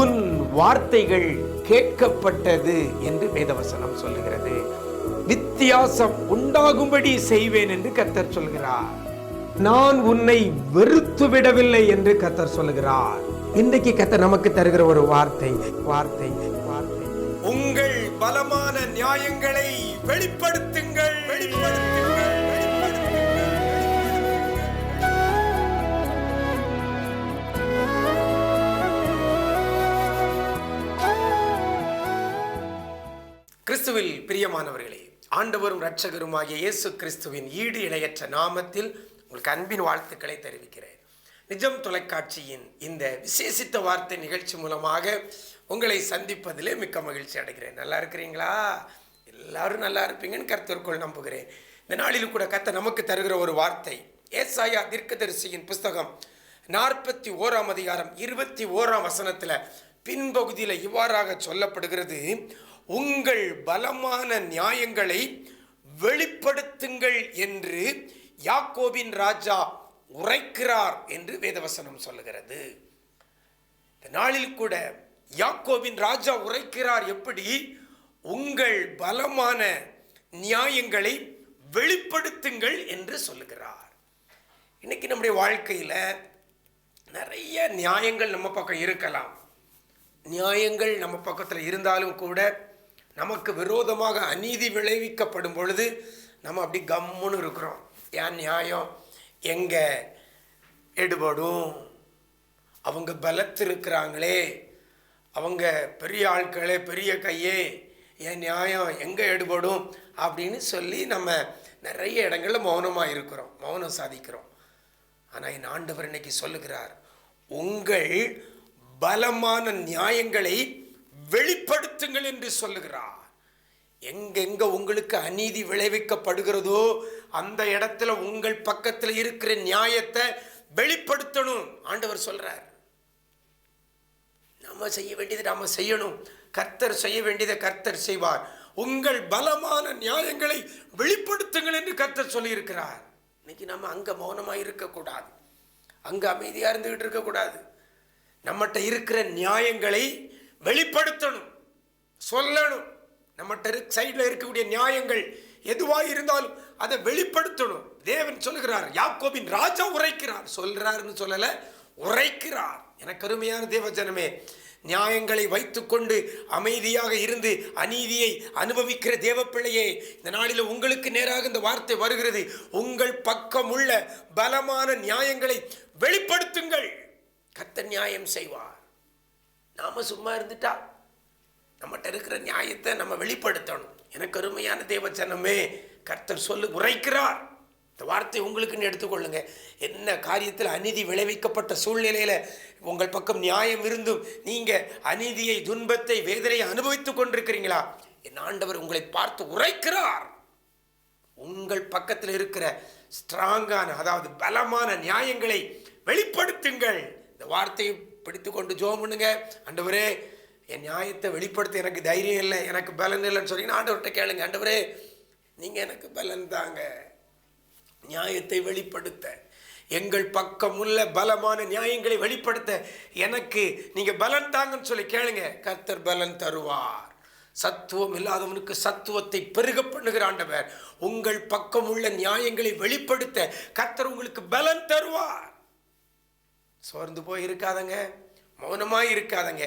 உன் வார்த்தைகள் கேட்கப்பட்டது என்று வேதவசனம் சொல்லுகிறது. வித்தியாசம் உண்டாகும்படி செய்வேன் என்று கத்தர் சொல்கிறார். நான் உன்னை வெறுத்து விடவில்லை என்று கத்தர் சொல்கிறார் இன்றைக்கு கத்தர் நமக்கு தருகிற ஒரு வார்த்தை வார்த்தை வார்த்தை. உங்கள் பலமான நியாயங்களை வெளிப்படுத்துங்கள். கிறிஸ்துவில் பிரியமானவர்களே ஆண்டவரும் இரட்சகருமாகிய இயேசு கிறிஸ்துவின் ஈடு இணையற்ற நாமத்தில் உங்களுக்கு அன்பின் வாழ்த்துக்களை தெரிவிக்கிறேன். நிஜம் தொலைக்காட்சியின் இந்த விசேஷித்த வார்த்தை நிகழ்ச்சி மூலமாக உங்களை சந்திப்பதிலே மிக்க மகிழ்ச்சி அடைகிறேன். நல்லா இருக்கிறீங்களா? எல்லாரும் நல்லா இருப்பீங்கன்னு கர்த்தருக்குள் நம்புகிறேன். இந்த நாளில் கூட கத்த நமக்கு தருகிற ஒரு வார்த்தை ஏசாயா தீர்க்கதரிசியின் புஸ்தகம் நாற்பத்தி ஓராம் அதிகாரம் இருபத்தி ஓராம் வசனத்தில் பின்பகுதியில் இவ்வாறாக சொல்லப்படுகிறது. உங்கள் பலமான நியாயங்களை வெளிப்படுத்துங்கள் என்று யாக்கோபின் ராஜா உரைக்கிறார் என்று வேதவசனம் சொல்லுகிறது. இந்த நாளில் கூட யாக்கோபின் ராஜா உரைக்கிறார் எப்படி? உங்கள் பலமான நியாயங்களை வெளிப்படுத்துங்கள் என்று சொல்லுகிறார். இன்னைக்கு நம்முடைய வாழ்க்கையில் நிறைய நியாயங்கள் நம்ம பக்கம் இருக்கலாம். நியாயங்கள் நம்ம பக்கத்தில் இருந்தாலும் கூட நமக்கு விரோதமாக அநீதி விளைவிக்கப்படும் பொழுது நம்ம அப்படி கம்முன்னு இருக்கிறோம். ஏன் நியாயம்? எங்கே எடுபடும்? அவங்க பலத்திருக்கிறாங்களே. அவங்க பெரிய ஆட்களே பெரிய கையே என் நியாயம்? எங்கே எடுபடும்? அப்படின்னு சொல்லி நம்ம நிறைய இடங்களில் மௌனமாக இருக்கிறோம். மௌனம் சாதிக்கிறோம். ஆனால் என் ஆண்டவர் இன்னைக்கு சொல்லுகிறார் உங்கள் பலமான நியாயங்களை வெளிப்படுத்துங்கள் என்று சொல்லுகிறார். எங்கெங்க உங்களுக்கு அநீதி விளைவிக்கப்படுகிறதோ அந்த இடத்துல உங்கள் பக்கத்தில் இருக்கிற நியாயத்தை வெளிப்படுத்தணும். ஆண்டவர் சொல்றார். நம்ம செய்ய வேண்டியதை நாம செய்யணும். கர்த்தர் செய்ய வேண்டியதை கர்த்தர் செய்வார். உங்கள் பலமான நியாயங்களை வெளிப்படுத்துங்கள் என்று கர்த்தர் சொல்லியிருக்கிறார். இன்னைக்கு நம்ம அங்க மௌனமாக இருக்கக்கூடாது. அங்கே அமைதியாக இருந்துகிட்டு இருக்கக்கூடாது. நம்மகிட்ட இருக்கிற நியாயங்களை வெளிப்படுத்தணும் சொல்லணும். நம்மகிட்ட சைடில் இருக்கக்கூடிய நியாயங்கள் எதுவாக இருந்தாலும் அதை வெளிப்படுத்தணும். தேவன் சொல்லுகிறார் யாக்கோபின் ராஜா உரைக்கிறார். சொல்கிறாருன்னு சொல்லலை உரைக்கிறார். எனக்கு அருமையான தேவஜனமே நியாயங்களை வைத்துக்கொண்டு அமைதியாக இருந்து அநீதியை அனுபவிக்கிற தேவப்பிள்ளையே இந்த நாளில் உங்களுக்கு நேராக இந்த வார்த்தை வருகிறது. உங்கள் பக்கம் உள்ள பலமான நியாயங்களை வெளிப்படுத்துங்கள். கத்த நியாயம் செய்வார். நாம் சும்மா இருந்துட்டா. நம்மகிட்ட இருக்கிற நியாயத்தை நம்ம வெளிப்படுத்தணும். எனக்கு அருமையான தேவச்சனமே கர்த்தர் சொல்லு உரைக்கிறார். இந்த வார்த்தை உங்களுக்குன்னு எடுத்துக்கொள்ளுங்க. என்ன காரியத்தில் அநீதி விளைவிக்கப்பட்ட சூழ்நிலையில் உங்கள் பக்கம் நியாயம் இருந்தும் நீங்கள் அநீதியை துன்பத்தை வேதனையை அனுபவித்துக் கொண்டிருக்கிறீங்களா? என் ஆண்டவர் உங்களை பார்த்து உரைக்கிறார். உங்கள் பக்கத்தில் இருக்கிற ஸ்ட்ராங்கான அதாவது பலமான நியாயங்களை வெளிப்படுத்துங்கள். இந்த வார்த்தையை பிடித்து கொண்டு ஜோம் பண்ணுங்க. ஆண்டவரே என் நியாயத்தை வெளிப்படுத்த எனக்கு தைரியம் இல்லை எனக்கு பலன் இல்லைன்னு சொன்னீங்கன்னா ஆண்டவர்கிட்ட கேளுங்க. ஆண்டவரே நீங்கள் எனக்கு பலன் தாங்க. நியாயத்தை வெளிப்படுத்த. எங்கள் பக்கம் உள்ள பலமான நியாயங்களை வெளிப்படுத்த எனக்கு நீங்கள் பலன் தாங்கன்னு சொல்லி கேளுங்க. கர்த்தர் பலன் தருவார். சத்துவம் இல்லாதவனுக்கு சத்துவத்தை பெருக பண்ணுகிற ஆண்டவர் உங்கள் பக்கம் உள்ள நியாயங்களை வெளிப்படுத்த கர்த்தர் உங்களுக்கு பலன் தருவார். சோர்ந்து போய் இருக்காதங்க மௌனமாக இருக்காதங்க.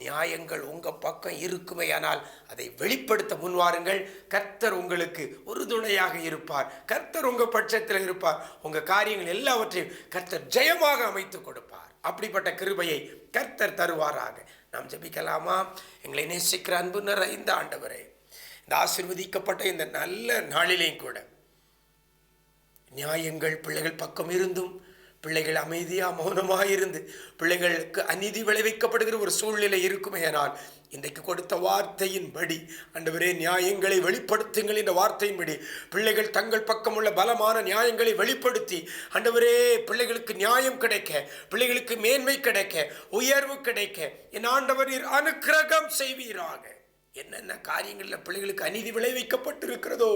நியாயங்கள் உங்கள் பக்கம் இருக்குமே ஆனால் அதை வெளிப்படுத்த முன்வாருங்கள். கர்த்தர் உங்களுக்கு உறுதுணையாக இருப்பார். கர்த்தர் உங்கள் பட்சத்தில் இருப்பார். உங்கள் காரியங்கள் எல்லாவற்றையும் கர்த்தர் ஜெயமாக அமைத்து கொடுப்பார். அப்படிப்பட்ட கிருபையை கர்த்தர் தருவாராக. நாம் ஜெபிக்கலாமா? எங்களை நேசிக்கிற அன்பு நிறைந்த ஆண்டவரே இந்த ஆசிர்வதிக்கப்பட்ட இந்த நல்ல நாளிலேயும் கூட நியாயங்கள் பிள்ளைகள் பக்கம் இருந்தும் பிள்ளைகள் அமைதியாக மௌனமாக இருந்து பிள்ளைகளுக்கு அநீதி விளைவிக்கப்படுகிற ஒரு சூழ்நிலை இருக்குமே ஆனால் இன்றைக்கு கொடுத்த வார்த்தையின்படி ஆண்டவரே நியாயங்களை வெளிப்படுத்துங்கள் என்ற வார்த்தையின்படி பிள்ளைகள் தங்கள் பக்கம் உள்ள பலமான நியாயங்களை வெளிப்படுத்தி ஆண்டவரே பிள்ளைகளுக்கு நியாயம் கிடைக்க பிள்ளைகளுக்கு மேன்மை கிடைக்க உயர்வு கிடைக்க என் ஆண்டவர் அனுக்கிரகம் செய்வீராக. என்னென்ன காரியங்களில் பிள்ளைகளுக்கு அநீதி விளைவிக்கப்பட்டிருக்கிறதோ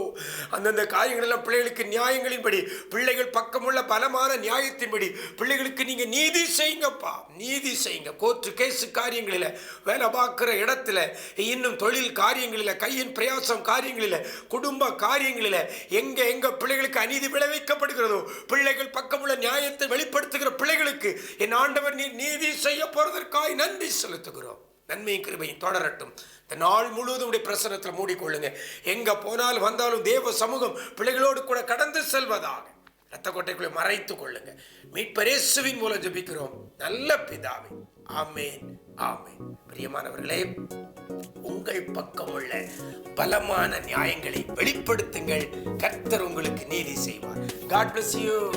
அந்தந்த காரியங்களில் பிள்ளைகளுக்கு நியாயங்களின்படி பிள்ளைகள் பக்கமுள்ள பலமான நியாயத்தின்படி பிள்ளைகளுக்கு நீங்கள் நீதி செய்யுங்கப்பா நீதி செய்யுங்க. கோர்ட்டு கேஸு காரியங்களில் வேலை பார்க்குற இடத்துல இன்னும் தொழில் காரியங்களில் கையின் பிரயாசம் காரியங்களில் குடும்ப காரியங்களில் எங்கே எங்கே பிள்ளைகளுக்கு அநீதி விளைவிக்கப்படுகிறதோ பிள்ளைகள் பக்கமுள்ள நியாயத்தை வெளிப்படுத்துகிற பிள்ளைகளுக்கு என் ஆண்டவர் நீ நீதி செய்ய போகிறதற்காய் நன்றி செலுத்துகிறோம். நன்மையும் கிருபையும் தொடரட்டும். இந்த நாள் முழுவதும் உடைய பிரசனத்தில் மூடிக்கொள்ளுங்க. எங்க போனாலும் வந்தாலும் தேவ சமூகம் பிள்ளைகளோடு கூட கடந்து செல்வதாக. ரத்த கொட்டைக்குள்ளே மறைத்துக் கொள்ளுங்க. மீட்பரேசுவின் மூலம் ஜபிக்கிறோம். நல்ல பிதாவே. ஆமேன். ஆமேன். பிரியமானவர்களே உங்கள் பக்கம் உள்ள பலமான நியாயங்களை வெளிப்படுத்துங்கள். கர்த்தர் உங்களுக்கு நீதி செய்வார். God bless you